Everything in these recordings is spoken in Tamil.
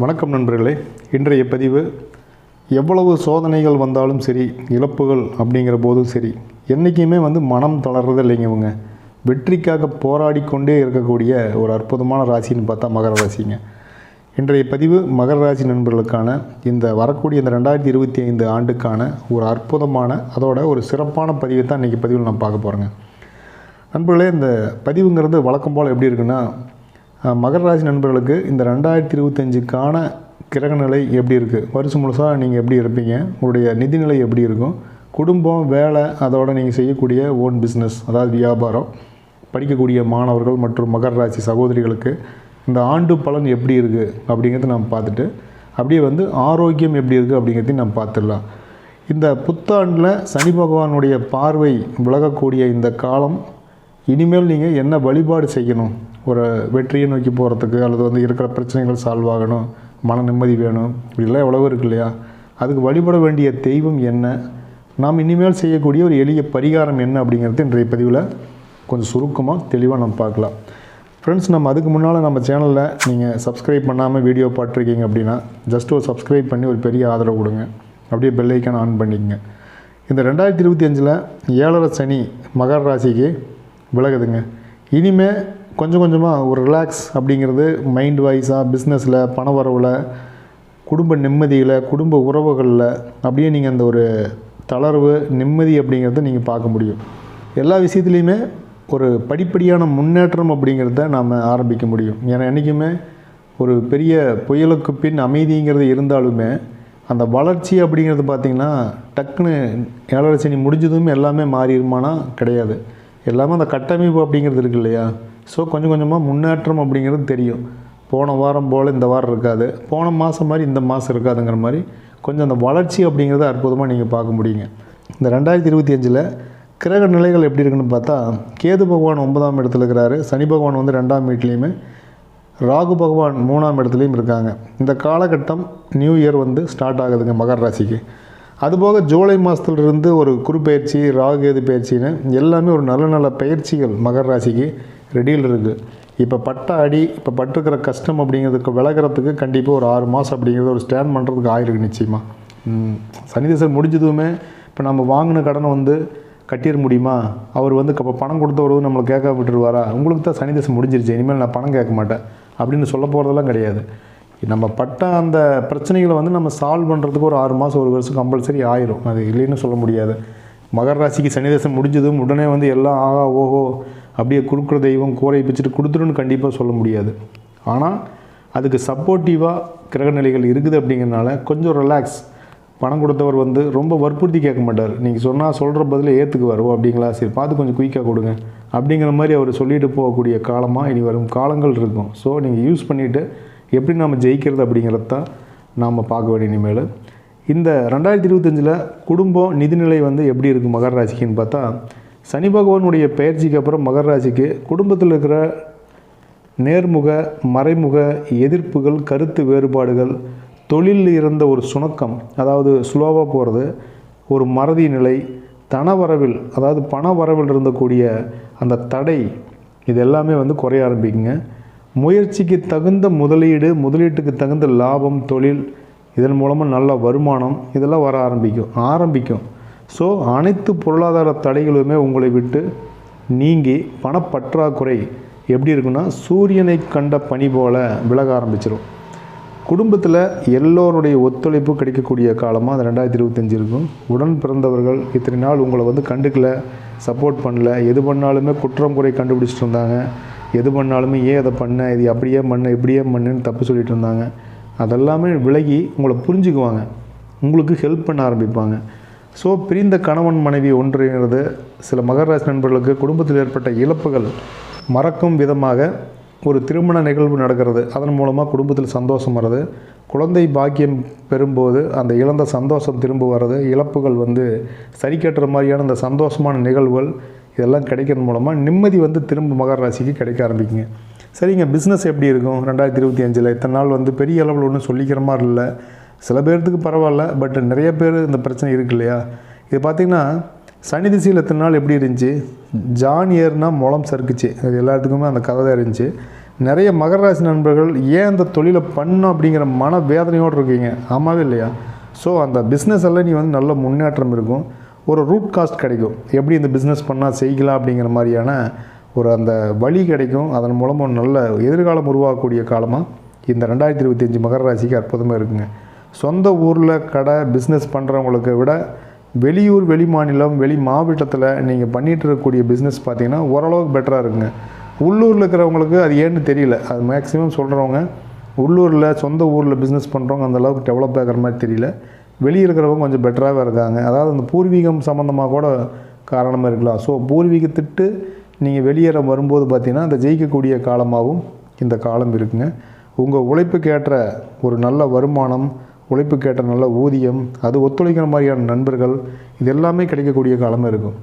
வணக்கம் நண்பர்களே. இன்றைய பதிவு எவ்வளவு சோதனைகள் வந்தாலும் சரி இழப்புகள் அப்படிங்கிற போதும் சரி என்றைக்குமே வந்து மனம் தளர்றது இல்லைங்க இவங்க. வெற்றிக்காக போராடி கொண்டே இருக்கக்கூடிய ஒரு அற்புதமான ராசின்னு பார்த்தா மகர ராசிங்க. இன்றைய பதிவு மகர ராசி நண்பர்களுக்கான இந்த வரக்கூடிய இந்த ரெண்டாயிரத்தி இருபத்தி ஐந்து ஆண்டுக்கான ஒரு அற்புதமான அதோட ஒரு சிறப்பான பதிவை தான் இன்றைக்கி பதிவில் நான் பார்க்க போகிறேங்க நண்பர்களே இந்த பதிவுங்கிறது வழக்கம் போல் எப்படி இருக்குன்னா மகர ராசி நண்பர்களுக்கு இந்த ரெண்டாயிரத்தி இருபத்தஞ்சுக்கான கிரகநிலை எப்படி இருக்குது வருஷம் முழுசாக நீங்கள் எப்படி இருப்பீங்க? உங்களுடைய நிதிநிலை எப்படி இருக்கும்? குடும்பம் வேலை அதோட நீங்கள் செய்யக்கூடிய ஓன் பிஸ்னஸ் அதாவது வியாபாரம் படிக்கக்கூடிய மாணவர்கள் மற்றும் மகர ராசி சகோதரிகளுக்கு இந்த ஆண்டு பலன் எப்படி இருக்குது அப்படிங்கிறத நம்ம பார்த்துட்டு அப்படியே வந்து ஆரோக்கியம் எப்படி இருக்குது அப்படிங்கிறதையும் நம்ம பார்த்துடலாம். இந்த புத்தாண்டில் சனி பகவானுடைய பார்வை விலகக்கூடிய இந்த காலம் இனிமேல் நீங்கள் என்ன வழிபாடு செய்யணும்? ஒரு வெற்றியை நோக்கி போகிறதுக்கு அல்லது வந்து இருக்கிற பிரச்சனைகள் சால்வ் ஆகணும் மன நிம்மதி வேணும் இப்படிலாம் எவ்வளவோ இருக்கு இல்லையா? அதுக்கு வழிபட வேண்டிய தெய்வம் என்ன? நாம் இனிமேல் செய்யக்கூடிய ஒரு எளிய பரிகாரம் என்ன அப்படிங்கிறது இன்றைய பதிவில் கொஞ்சம் சுருக்கமாக தெளிவாக நம்ம பார்க்கலாம். ஃப்ரெண்ட்ஸ் நம்ம அதுக்கு முன்னால் நம்ம சேனலில் நீங்கள் சப்ஸ்கிரைப் பண்ணாமல் வீடியோ பார்த்துருக்கீங்க அப்படின்னா ஜஸ்ட் ஒரு சப்ஸ்கிரைப் பண்ணி ஒரு பெரிய ஆதரவு கொடுங்க. அப்படியே பெல்லைக்கான் ஆன் பண்ணிக்கங்க. இந்த ரெண்டாயிரத்தி இருபத்தி அஞ்சில் ஏழரை சனி மகர ராசிக்கு விலகுதுங்க. இனிமே கொஞ்சம் கொஞ்சமாக ஒரு ரிலாக்ஸ் அப்படிங்கிறது மைண்ட் வைஸாக பிஸ்னஸில் பண வரவில் குடும்ப நிம்மதியில் குடும்ப உறவுகளில் அப்படியே நீங்கள் அந்த ஒரு தளர்வு நிம்மதி அப்படிங்கிறத நீங்கள் பார்க்க முடியும். எல்லா விஷயத்துலையுமே ஒரு படிப்படியான முன்னேற்றம் அப்படிங்கிறத நாம் ஆரம்பிக்க முடியும். ஏன்னா என்றைக்குமே ஒரு பெரிய புயலுக்கு பின் அமைதிங்கிறது இருந்தாலுமே அந்த வளர்ச்சி அப்படிங்கிறது பார்த்திங்கன்னா டக்குன்னு ஏழரை சனி முடிஞ்சதும் எல்லாமே மாறிடுமானா கிடையாது. எல்லாமே அந்த கட்டமைப்பு அப்படிங்கிறது இருக்கு இல்லையா? ஸோ கொஞ்சம் கொஞ்சமாக முன்னேற்றம் அப்படிங்கிறது தெரியும். போன வாரம் போல் இந்த வாரம் இருக்காது. போன மாதம் மாதிரி இந்த மாதம் இருக்காதுங்கிற மாதிரி கொஞ்சம் அந்த வளர்ச்சி அப்படிங்கிறத அற்புதமாக நீங்கள் பார்க்க முடியுங்க. இந்த ரெண்டாயிரத்தி இருபத்தி அஞ்சில் கிரக நிலைகள் எப்படி இருக்குன்னு பார்த்தா கேது பகவான் ஒன்பதாம் இடத்துல இருக்கிறாரு. சனி பகவான் வந்து ரெண்டாம் வீட்லேயுமே ராகு பகவான் மூணாம் இடத்துலையும் இருக்காங்க. இந்த காலகட்டம் நியூ இயர் வந்து ஸ்டார்ட் ஆகுதுங்க மகர ராசிக்கு. அதுபோக ஜூலை மாதத்துலேருந்து ஒரு குருப்பெயர்ச்சி ராகு கேது பயிற்சின்னு எல்லாமே ஒரு நல்ல நல்ல பயிற்சிகள் மகர ராசிக்கு ரெடியில் இருக்குது இப்போ பட்ட அடி இப்போ பட்டிருக்கிற கஷ்டம் அப்படிங்கிறதுக்கு விலகிறதுக்கு கண்டிப்பாக ஒரு ஆறு மாதம் அப்படிங்கிறது ஒரு ஸ்டாண்ட் பண்ணுறதுக்கு ஆயிருக்கு நிச்சயமாக ம், சனி முடிஞ்சதுமே இப்போ நம்ம வாங்கின கடனை வந்து கட்டிட முடியுமா? அவர் வந்து இப்போ பணம் கொடுத்தவர் வந்து நம்மளை கேட்க விட்டுருவாரா? உங்களுக்கு தான் சனி முடிஞ்சிருச்சு இனிமேல் நான் பணம் கேட்க மாட்டேன் அப்படின்னு சொல்ல போகிறதெல்லாம் கிடையாது. நம்ம பட்ட அந்த பிரச்சனைகளை வந்து நம்ம சால்வ் பண்ணுறதுக்கு ஒரு ஆறு மாதம் ஒரு வருஷம் கம்பல்சரி ஆயிரும். அது இல்லைன்னு சொல்ல முடியாது. மகர ராசிக்கு சனி முடிஞ்சதும் உடனே வந்து எல்லாம் ஆகா ஓஹோ அப்படியே கொடுக்குற தெய்வம் கூரை பிச்சுட்டு கொடுத்துருன்னு கண்டிப்பாக சொல்ல முடியாது. ஆனால் அதுக்கு சப்போர்ட்டிவாக கிரகநிலைகள் இருக்குது அப்படிங்கிறனால கொஞ்சம் ரிலாக்ஸ் பணம் கொடுத்தவர் வந்து ரொம்ப வற்புறுத்தி கேட்க மாட்டார். நீங்கள் சொன்னால் சொல்கிற பதில் ஏற்றுக்குவார் ஓ அப்படிங்களா? சரி பார்த்து கொஞ்சம் குயிக்காக கொடுங்க. அப்படிங்கிற மாதிரி அவர் சொல்லிட்டு போகக்கூடிய காலமாக இனி வரும் காலங்கள் இருக்கும். ஸோ நீங்கள் யூஸ் பண்ணிவிட்டு எப்படி நாம் ஜெயிக்கிறது அப்படிங்கிறத தான் நாம் பார்க்க வேண்டிய இனிமேல். இந்த ரெண்டாயிரத்தி இருபத்தஞ்சில் குடும்பம் நிதிநிலை வந்து எப்படி இருக்குது மகர ராசிக்குன்னு பார்த்தா சனி பகவானுடைய பயிற்சிக்கு அப்புறம் மகர ராசிக்கு குடும்பத்தில் இருக்கிற நேர்முக மறைமுக எதிர்ப்புகள் கருத்து வேறுபாடுகள் தொழிலில் இருந்த ஒரு சுணக்கம் அதாவது ஸ்லோவாக போகிறது ஒரு மறதி நிலை தனவரவில் அதாவது பண வரவில் இருந்தக்கூடிய அந்த தடை இது எல்லாமே வந்து குறைய ஆரம்பிக்குங்க. முயற்சிக்கு தகுந்த முதலீடு முதலீட்டுக்கு தகுந்த லாபம் தொழில் இதன் மூலமாக நல்ல வருமானம் இதெல்லாம் வர ஆரம்பிக்கும் ஆரம்பிக்கும். ஸோ அனைத்து பொருளாதார தடைகளுமே உங்களை விட்டு நீங்கி பணப்பற்றாக்குறை எப்படி இருக்குன்னா சூரியனை கண்ட பனி போல் விலக ஆரம்பிச்சிடும் குடும்பத்தில் எல்லோருடைய ஒத்துழைப்பு கிடைக்கக்கூடிய காலமாக அந்த ரெண்டாயிரத்தி இருபத்தஞ்சி இருக்கும். உடன் பிறந்தவர்கள் இத்தனை நாள் உங்களை வந்து கண்டுக்கல சப்போர்ட் பண்ணல எது பண்ணாலுமே குற்றம் குறை கண்டுபிடிச்சிட்டு இருந்தாங்க எது பண்ணாலுமே ஏன் அதை பண்ண? இது அப்படியே பண்ண இப்படியே பண்ணுன்னு தப்பு சொல்லிட்டு இருந்தாங்க. அதெல்லாமே விலகி உங்களை புரிஞ்சுக்குவாங்க. உங்களுக்கு ஹெல்ப் பண்ண ஆரம்பிப்பாங்க. ஸோ பிரிந்த கணவன் மனைவி ஒன்றுங்கிறது சில மகராஜ் நண்பர்களுக்கு குடும்பத்தில் ஏற்பட்ட இழப்புகள் மறக்கும் விதமாக ஒரு திருமண நிகழ்வு நடக்கிறது. அதன் மூலமாக குடும்பத்தில் சந்தோஷம் வர்றது. குழந்தை பாக்கியம் பெறும்போது அந்த இழந்த சந்தோஷம் திரும்ப வர்றது. இழப்புகள் வந்து சரி கட்டுற மாதிரியான அந்த சந்தோஷமான நிகழ்வுகள் இதெல்லாம் கிடைக்கிறது மூலமாக நிம்மதி வந்து திரும்ப மகர ராசிக்கு கிடைக்க ஆரம்பிக்குங்க. சரிங்க பிஸ்னஸ் எப்படி இருக்கும்? ரெண்டாயிரத்தி இருபத்தி அஞ்சில் இத்தனை நாள் வந்து பெரிய அளவில் ஒன்றும் சொல்லிக்கிற மாதிரி இல்லை. சில பேர்த்துக்கு பரவாயில்ல பட் நிறைய பேர் இந்த பிரச்சனை இருக்கு இல்லையா? இது பார்த்திங்கன்னா சனி திசையில் எத்தனை நாள் எப்படி இருந்துச்சு? ஜான் ஏர்னா முளம் சறுக்குச்சு. அது எல்லாத்துக்குமே அந்த கதை தான் இருந்துச்சு. நிறைய மகர ராசி நண்பர்கள் ஏன் அந்த தொழிலை பண்ணோம் அப்படிங்கிற மன வேதனையோடு இருக்கீங்க. ஆமாவே இல்லையா? ஸோ அந்த பிஸ்னஸ் எல்லாம் நீ வந்து நல்ல முன்னேற்றம் இருக்கும். ஒரு ரூட் காஸ்ட் கிடைக்கும். எப்படி இந்த பிஸ்னஸ் பண்ணால் செய்யலாம் அப்படிங்கிற மாதிரியான ஒரு அந்த வழி கிடைக்கும். அதன் மூலமாக நல்ல எதிர்காலம் உருவாகக்கூடிய காலமாக இந்த ரெண்டாயிரத்தி இருபத்தஞ்சி மகர ராசிக்கு அற்புதமாக இருக்குங்க. சொந்த ஊரில் கடை பிஸ்னஸ் பண்ணுறவங்களுக்கு விட வெளியூர் வெளி மாநிலம் வெளி மாவட்டத்தில் நீங்கள் பண்ணிகிட்டு இருக்கக்கூடிய பிஸ்னஸ் பார்த்தீங்கன்னா ஓரளவுக்கு பெட்டராக இருக்குங்க. உள்ளூரில் இருக்கிறவங்களுக்கு அது ஏன்னு தெரியல. அது மேக்ஸிமம் சொல்கிறவங்க உள்ளூரில் சொந்த ஊரில் பிஸ்னஸ் பண்ணுறவங்க அந்த அளவுக்கு டெவலப் ஆகிற மாதிரி தெரியல. வெளியே இருக்கிறவங்க கொஞ்சம் பெட்டராகவே இருக்காங்க. அதாவது அந்த பூர்வீகம் சம்மந்தமாக கூட காரணமாக இருக்கலாம். ஸோ பூர்வீகத்திட்டு நீங்கள் வெளியேற வரும்போது பார்த்தீங்கன்னா அந்த ஜெயிக்கக்கூடிய காலமாகவும் இந்த காலம் இருக்குங்க. உங்கள் உழைப்புக்கேற்ற ஒரு நல்ல வருமானம் உழைப்புக்கேற்ற நல்ல ஊதியம் அது ஒத்துழைக்கிற மாதிரியான நண்பர்கள் இது எல்லாமே கிடைக்கக்கூடிய காலமாக இருக்கும்.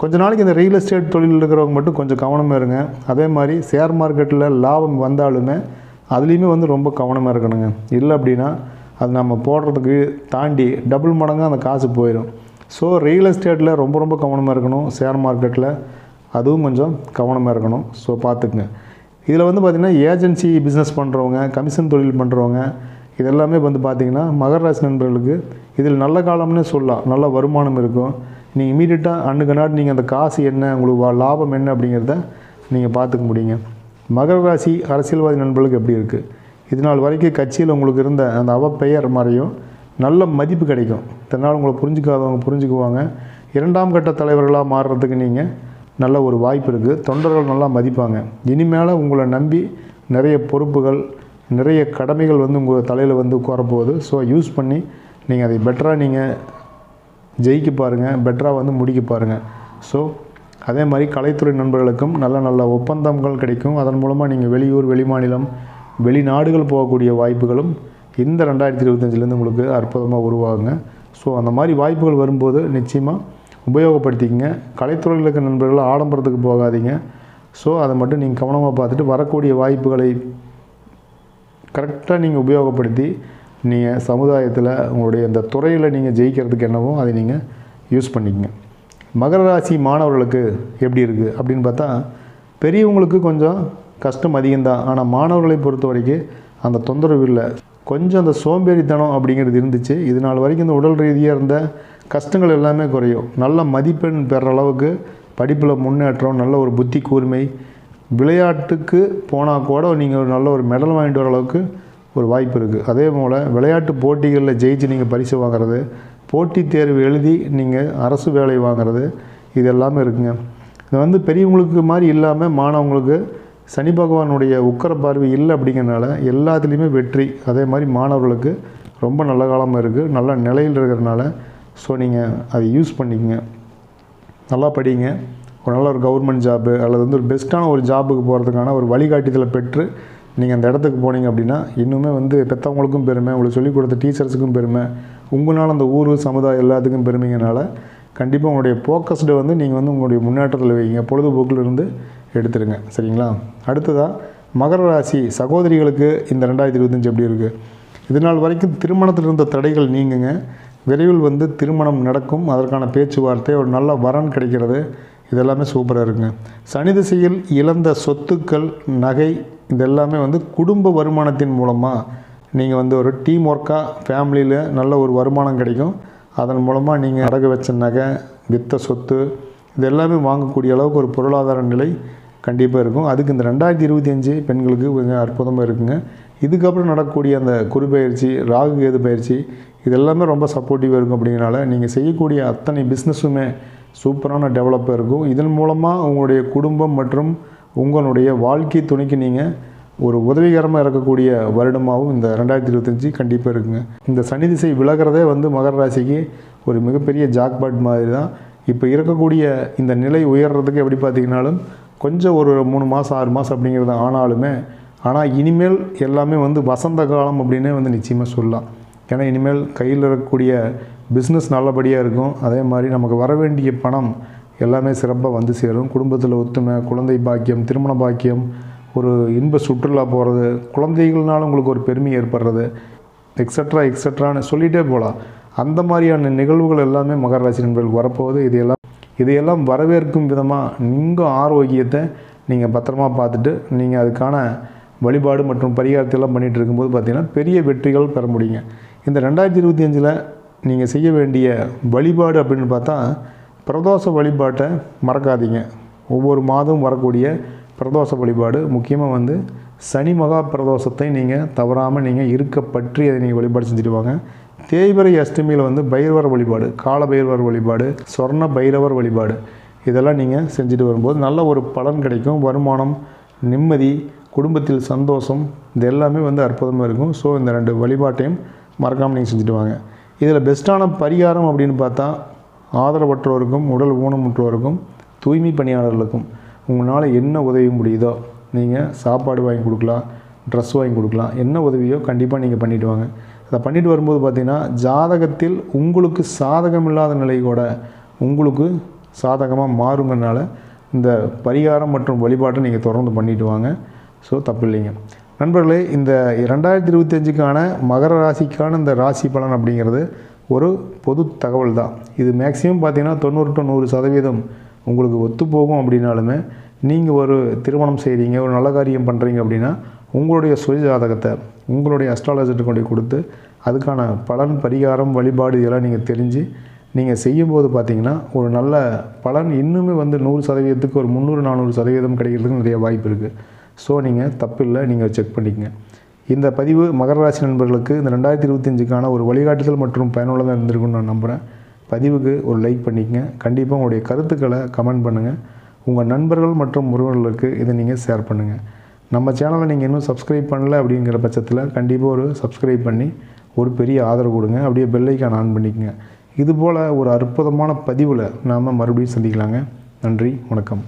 கொஞ்ச நாளைக்கு இந்த ரியல் எஸ்டேட் தொழில் இருக்கிறவங்க மட்டும் கொஞ்சம் கவனமாக இருங்க. அதே மாதிரி ஷேர் மார்க்கெட்டில் லாபம் வந்தாலுமே அதுலேயுமே வந்து ரொம்ப கவனமாக இருக்கணுங்க. இல்லை அப்படின்னா அது நம்ம போடுறதுக்கு தாண்டி டபுள் மடங்காக அந்த காசு போயிடும். ஸோ ரியல் எஸ்டேட்டில் ரொம்ப ரொம்ப கவனமாக இருக்கணும். ஷேர் மார்க்கெட்டில் அதுவும் கொஞ்சம் கவனமாக இருக்கணும். ஸோ பார்த்துக்குங்க. இதில் வந்து பார்த்திங்கன்னா ஏஜென்சி பிஸ்னஸ் பண்ணுறவங்க கமிஷன் தொழில் பண்ணுறவங்க இதெல்லாமே வந்து பார்த்திங்கன்னா மகர ராசி நண்பர்களுக்கு இதில் நல்ல காலம்னு சொல்லலாம். நல்ல வருமானம் இருக்கும். நீங்கள் இமீடியட்டாக அன்னுக்கு நாடு நீங்கள் அந்த காசு என்ன உங்களுக்கு வா- லாபம் என்ன அப்படிங்கிறத நீங்கள் பார்த்துக்க முடியுங்க. மகர ராசி அரசியல்வாதி நண்பர்களுக்கு எப்படி இருக்குது இது நாள் வரைக்கும் கட்சியில் உங்களுக்கு இருந்த அந்த அவப்பெயர் மாதிரியும் நல்ல மதிப்பு கிடைக்கும். இதனால் உங்களை புரிஞ்சுக்காதவங்க புரிஞ்சுக்குவாங்க. இரண்டாம் கட்ட தலைவர்களாக மாறுறதுக்கு நீங்கள் நல்ல ஒரு வாய்ப்பு இருக்குது தொண்டர்கள் நல்லா மதிப்பாங்க. இனிமேல் உங்களை நம்பி நிறைய பொறுப்புகள் நிறைய கடமைகள் வந்து உங்கள் தலையில் வந்து உட்காரப்போகுது. ஸோ யூஸ் பண்ணி நீங்கள் அதை பெட்டராக நீங்கள் ஜெயிக்க பாருங்கள் பெட்டராக வந்து முடிக்க பாருங்கள் ஸோ அதே மாதிரி கலைத்துறை நண்பர்களுக்கும் நல்ல நல்ல ஒப்பந்தங்கள் கிடைக்கும். அதன் மூலமாக நீங்கள் வெளியூர் வெளிமாநிலம் வெளிநாடுகள் போகக்கூடிய வாய்ப்புகளும் இந்த ரெண்டாயிரத்தி இருபத்தஞ்சிலேருந்து உங்களுக்கு அற்புதமாக உருவாகுங்க. ஸோ அந்த மாதிரி வாய்ப்புகள் வரும்போது நிச்சயமாக உபயோகப்படுத்திக்கங்க. கலைத்துறையில் இருக்கிற நண்பர்கள் ஆடம்பரத்துக்கு போகாதீங்க. ஸோ அதை மட்டும் நீங்கள் கவனமாக பார்த்துட்டு வரக்கூடிய வாய்ப்புகளை கரெக்டாக நீங்கள் உபயோகப்படுத்தி நீங்கள் சமுதாயத்தில் உங்களுடைய இந்த துறையில் நீங்கள் ஜெயிக்கிறதுக்கு என்னவோ அதை நீங்கள் யூஸ் பண்ணிக்கங்க. மகர ராசி மாணவர்களுக்கு எப்படி இருக்குது அப்படின்னு பார்த்தா பெரியவங்களுக்கு கொஞ்சம் கஷ்டம் அதிகம்தான். ஆனால் மாணவர்களை பொறுத்த வரைக்கும் அந்த தொந்தரவு இல்லை. கொஞ்சம் அந்த சோம்பேறித்தனம் அப்படிங்கிறது இருந்துச்சு. இது நாள் வரைக்கும் இந்த உடல் ரீதியாக இருந்த கஷ்டங்கள் எல்லாமே குறையும். நல்ல மதிப்பெண் பெற அளவுக்கு படிப்பில் முன்னேற்றம் நல்ல ஒரு புத்தி கூர்மை விளையாட்டுக்கு போனால் கூட நீங்கள் ஒரு நல்ல ஒரு மெடல் வாங்கிட்டு வர அளவுக்கு ஒரு வாய்ப்பு இருக்குது அதே போல் விளையாட்டு போட்டிகளில் ஜெயிச்சு நீங்கள் பரிசு வாங்குறது போட்டித் தேர்வு எழுதி நீங்கள் அரசு வேலை வாங்குறது இது எல்லாமே இருக்குங்க. இது வந்து பெரியவங்களுக்கு மாதிரி இல்லாமல் மாணவங்களுக்கு சனி பகவானுடைய உக்கர பார்வை இல்லை அப்படிங்கிறனால எல்லாத்துலேயுமே வெற்றி. அதே மாதிரி மாணவர்களுக்கு ரொம்ப நல்ல காலமாக இருக்குது நல்ல நிலையில் இருக்கிறனால ஸோ நீங்கள் அதை யூஸ் பண்ணிக்கங்க. நல்லா படிங்க. ஒரு நல்ல ஒரு கவர்மெண்ட் ஜாப்பு அல்லது வந்து ஒரு பெஸ்ட்டான ஒரு ஜாபுக்கு போகிறதுக்கான ஒரு வழிகாட்டுதலை பெற்று நீங்கள் அந்த இடத்துக்கு போனீங்க அப்படின்னா இன்னுமே வந்து பெற்றவங்களுக்கும் பெருமை உங்களுக்கு சொல்லிக் கொடுத்த டீச்சர்ஸுக்கும் பெருமை உங்களால் அந்த ஊர் சமுதாயம் எல்லாத்துக்கும் பெருமைங்கனால கண்டிப்பாக உங்களுடைய ஃபோக்கஸ்டு வந்து நீங்கள் வந்து உங்களுடைய முன்னேற்றத்தில் வைங்க. பொழுதுபோக்கில் இருந்து எடுத்துருங்க. சரிங்களா? அடுத்ததாக மகர ராசி சகோதரிகளுக்கு இந்த ரெண்டாயிரத்தி இருபத்தஞ்சி எப்படி இருக்குது இது நாள் வரைக்கும் திருமணத்தில் இருந்த தடைகள் நீங்குங்க. விரைவில் வந்து திருமணம் நடக்கும். அதற்கான பேச்சுவார்த்தை ஒரு நல்ல வரன் கிடைக்கிறது. இதெல்லாமே சூப்பராக இருக்குங்க. சனி திசையில் இழந்த சொத்துக்கள் நகை இதெல்லாமே வந்து குடும்ப வருமானத்தின் மூலமாக நீங்கள் வந்து ஒரு டீம் ஒர்க்காக ஃபேமிலியில் நல்ல ஒரு வருமானம் கிடைக்கும். அதன் மூலமாக நீங்கள் அடகு வச்ச நகை வித்த சொத்து இது எல்லாமே வாங்கக்கூடிய அளவுக்கு ஒரு பொருளாதார நிலை கண்டிப்பாக இருக்கும். அதுக்கு இந்த ரெண்டாயிரத்தி இருபத்தி அஞ்சு பெண்களுக்கு கொஞ்சம் அற்புதமாக இருக்குங்க. இதுக்கப்புறம் நடக்கக்கூடிய அந்த குரு பயிற்சி ராகு கேது பயிற்சி இது எல்லாமே ரொம்ப சப்போர்ட்டிவாக இருக்கும் அப்படிங்கிறனால நீங்கள் செய்யக்கூடிய அத்தனை பிஸ்னஸுமே சூப்பரான டெவலப்பாக இருக்கும். இதன் மூலமாக உங்களுடைய குடும்பம் மற்றும் உங்களுடைய வாழ்க்கை துணைக்கு நீங்கள் ஒரு உதவிகரமாக இருக்கக்கூடிய வருடமாகவும் இந்த ரெண்டாயிரத்தி இருபத்தஞ்சி கண்டிப்பாக இருக்குங்க. இந்த சனி திசை விலகிறதே வந்து மகர ராசிக்கு ஒரு மிகப்பெரிய ஜாக்பாட் மாதிரி தான் இப்போ இருக்கக்கூடிய இந்த நிலை உயர்றதுக்கு எப்படி பார்த்தீங்கன்னாலும் கொஞ்சம் ஒரு மூணு மாதம் ஆறு மாதம் அப்படிங்கிறது ஆனாலுமே ஆனால் இனிமேல் எல்லாமே வந்து வசந்த காலம் அப்படின்னே வந்து நிச்சயமாக சொல்லலாம். ஏன்னா இனிமேல் கையில் இருக்கக்கூடிய பிஸ்னஸ் நல்லபடியாக இருக்கும். அதே மாதிரி நமக்கு வர வேண்டிய பணம் எல்லாமே சிறப்பாக வந்து சேரும். குடும்பத்தில் ஒத்துமை குழந்தை பாக்கியம் திருமண பாக்கியம் ஒரு இன்ப சுற்றுலா போகிறது குழந்தைகள்னால உங்களுக்கு ஒரு பெருமை ஏற்படுறது எக்ஸட்ரா எக்ஸட்ரான்னு சொல்லிகிட்டே போகலாம் அந்த மாதிரியான நிகழ்வுகள் எல்லாமே மகர ராசி நண்பர்களுக்கு வரப்போகுது. இதையெல்லாம் இதையெல்லாம் வரவேற்கும் விதமாக நீங்கள் ஆரோக்கியத்தை நீங்கள் பத்திரமா பார்த்துட்டு நீங்கள் அதுக்கான வழிபாடு மற்றும் பரிகாரத்தை எல்லாம் பண்ணிகிட்டு இருக்கும்போது பார்த்தீங்கன்னா பெரிய வெற்றிகள் பெற முடியுங்க. இந்த ரெண்டாயிரத்தி இருபத்தி அஞ்சில் நீங்கள் செய்ய வேண்டிய வழிபாடு அப்படின்னு பார்த்தா பிரதோஷ வழிபாட்டை மறக்காதீங்க. ஒவ்வொரு மாதம் வரக்கூடிய பிரதோஷ வழிபாடு முக்கியமாக வந்து சனி மகா பிரதோஷத்தை நீங்கள் தவறாமல் நீங்கள் இருக்க பற்றி அதை நீங்கள் வழிபாடு செஞ்சுட்டு வாங்க. தேய்பிரை அஷ்டமியில் வந்து பைரவர் வழிபாடு கால பைரவர் வழிபாடு சொர்ண பைரவர் வழிபாடு. இதெல்லாம் நீங்கள் செஞ்சுட்டு வரும்போது நல்ல ஒரு பலன் கிடைக்கும். வருமானம் நிம்மதி குடும்பத்தில் சந்தோஷம் இது எல்லாமே வந்து அற்புதமாக இருக்கும். ஸோ இந்த ரெண்டு வழிபாட்டையும் மறக்காமல் நீங்கள் செஞ்சுட்டு வாங்க. இதில் பெஸ்ட்டான பரிகாரம் அப்படின்னு பார்த்தா ஆதரவற்றோருக்கும் உடல் ஊனமுற்றோருக்கும் தூய்மை பணியாளர்களுக்கும் உங்களால் என்ன உதவி முடியுதோ நீங்கள் சாப்பாடு வாங்கி கொடுக்கலாம் ட்ரெஸ் வாங்கி கொடுக்கலாம் என்ன உதவியோ கண்டிப்பாக நீங்கள் பண்ணிவிட்டு வாங்க. அதை பண்ணிட்டு வரும்போது பார்த்திங்கன்னா ஜாதகத்தில் உங்களுக்கு சாதகம் இல்லாத நிலை கூட உங்களுக்கு சாதகமாக மாறுங்கனால இந்த பரிகாரம் மற்றும் வழிபாட்டை நீங்கள் தொடர்ந்து பண்ணிட்டு வாங்க. ஸோ தப்பு இல்லைங்க. நண்பர்களே இந்த ரெண்டாயிரத்தி இருபத்தஞ்சுக்கான மகர ராசிக்கான இந்த ராசி பலன் அப்படிங்கிறது ஒரு பொது தகவல் தான். இது மேக்ஸிமம் பார்த்தீங்கன்னா தொண்ணூறு டு நூறு சதவீதம் உங்களுக்கு ஒத்து போகும் அப்படின்னாலுமே நீங்கள் ஒரு திருமணம் செய்கிறீங்க ஒரு நல்ல காரியம் பண்ணுறீங்க அப்படின்னா உங்களுடைய சுய ஜாதகத்தை உங்களுடைய அஸ்ட்ராலஜர்கிட்ட கொண்டு கொடுத்து அதுக்கான பலன் பரிகாரம் வழிபாடு இதெல்லாம் நீங்கள் தெரிஞ்சு நீங்கள் செய்யும்போது பார்த்தீங்கன்னா ஒரு நல்ல பலன் இன்னுமே வந்து நூறு சதவீதத்துக்கு ஒரு முந்நூறு நானூறு சதவீதம் கிடைக்கிறதுக்கு நிறைய வாய்ப்பு இருக்குது ஸோ நீங்கள் தப்பில்லை நீங்கள் செக் பண்ணிக்கங்க. இந்த பதிவு மகர ராசி நண்பர்களுக்கு இந்த ரெண்டாயிரத்தி இருபத்தஞ்சுக்கான ஒரு வழிகாட்டுதல் மற்றும் பயனுள்ளதாக இருந்திருக்குன்னு நான் நம்புகிறேன் பதிவுக்கு ஒரு லைக் பண்ணிக்கங்க. கண்டிப்பாக உங்களுடைய கருத்துக்களை கமெண்ட் பண்ணுங்கள் உங்கள் நண்பர்கள் மற்றும் உறவினர்களுக்கு இதை நீங்கள் ஷேர் பண்ணுங்கள் நம்ம சேனலை நீங்கள் இன்னும் சப்ஸ்கிரைப் பண்ணல அப்படிங்கிற பட்சத்தில் கண்டிப்பாக ஒரு சப்ஸ்கிரைப் பண்ணி ஒரு பெரிய ஆதரவு கொடுங்க. அப்படியே பெல்லைக்கான் ஆன் பண்ணிக்கோங்க. இதுபோல் ஒரு அற்புதமான பதிவில் நாம் மறுபடியும் சந்திக்கலாங்க. நன்றி வணக்கம்.